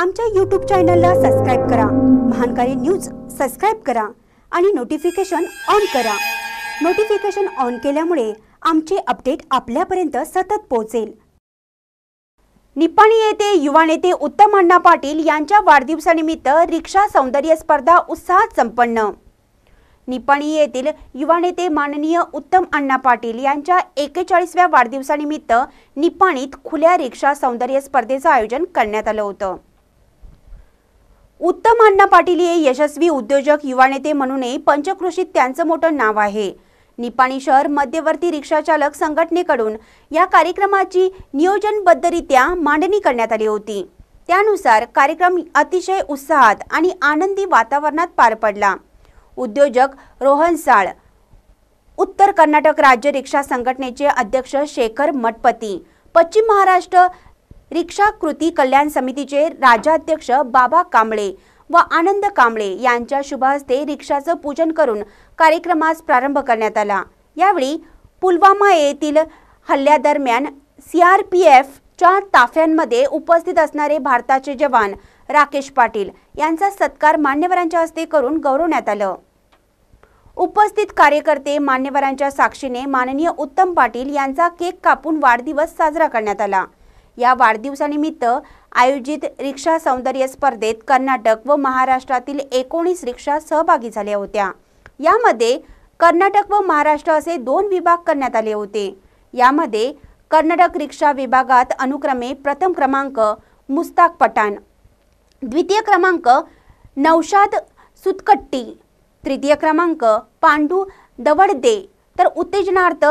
आमच्या यूट्यूब चॅनलला सबस्क्राईब करा. महानकारी न्यूज सबस्क्राईब करा आणि नोटिफिकेशन ऑन करा. नोटिफिकेशन ऑन केल्यामुळे आमचे अपडेट आपल्यापर्यंत सतत पोहोचेल. निपाणी येथे युवा नेते उत्तम अण्णा पाटील यांच्या वाढदिवसानिमित्त रिक्षा सौंदर्य स्पर्धा उत्साहात संपन्न. निपाणी येथील युवा नेते माननीय उत्तम अण्णा पाटील यांच्या एकेचाळीसव्या वाढदिवसानिमित्त निपाणीत खुल्या रिक्षा सौंदर्य स्पर्धेचं आयोजन करण्यात आलं होतं. उत्तम अण्णा पाटील हे यशस्वी उद्योजक युवा नेते म्हणूनही पंचकृषीत त्यांचं मोठं नाव आहे. निपाणी शहर मध्यवर्ती रिक्षा चालक संघटनेकडून या कार्यक्रमाची नियोजनबद्धरित्या मांडणी करण्यात आली होती. त्यानुसार कार्यक्रम अतिशय उत्साहात आणि आनंदी वातावरणात पार पडला. उद्योजक रोहन साळ उत्तर कर्नाटक राज्य रिक्षा संघटनेचे अध्यक्ष शेखर मठपती पश्चिम महाराष्ट्र रिक्षा कृती कल्याण समितीचे राज्याध्यक्ष बाबा कांबळे व आनंद कांबळे यांच्या शुभहस्ते रिक्षाचं पूजन करून कार्यक्रमास प्रारंभ करण्यात आला. यावेळी पुलवामा येथील हल्ल्यादरम्यान सी आर पी एफच्या ताफ्यांमध्ये उपस्थित असणारे भारताचे जवान राकेश पाटील यांचा सत्कार मान्यवरांच्या हस्ते करून गौरवण्यात आलं. उपस्थित कार्यकर्ते मान्यवरांच्या साक्षीने माननीय उत्तम पाटील यांचा केक कापून वाढदिवस साजरा करण्यात आला. या वाढदिवसानिमित्त आयोजित रिक्षा सौंदर्य स्पर्धेत कर्नाटक व महाराष्ट्रातील एकोणीस रिक्षा सहभागी झाल्या होत्या. यामध्ये कर्नाटक व महाराष्ट्र असे दोन विभाग करण्यात आले होते. यामध्ये कर्नाटक रिक्षा विभागात अनुक्रमे प्रथम क्रमांक मुस्ताक पठाण द्वितीय क्रमांक नौशाद सुतकट्टी तृतीय क्रमांक पांडू दवडदे तर उत्तेजनार्थ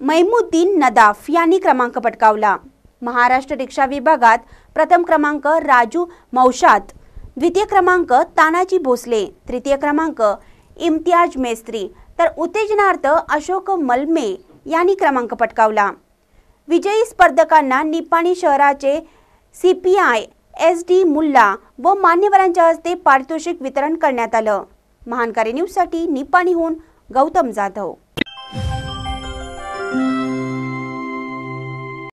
मैमुद्दीन नदाफ यांनी क्रमांक पटकावला. महाराष्ट्र रिक्षा विभागात प्रथम क्रमांक राजू मौशात द्वितीय क्रमांक तानाजी भोसले तृतीय क्रमांक इम्तियाज मेस्त्री तर उत्तेजनार्थ अशोक मलमे यांनी क्रमांक पटकावला. विजयी स्पर्धकांना निपाणी शहराचे C P I S D Mulla व मान्यवरांच्या हस्ते पारितोषिक वितरण करण्यात आलं. महानकारी न्यूजसाठी निपाणीहून गौतम जाधव.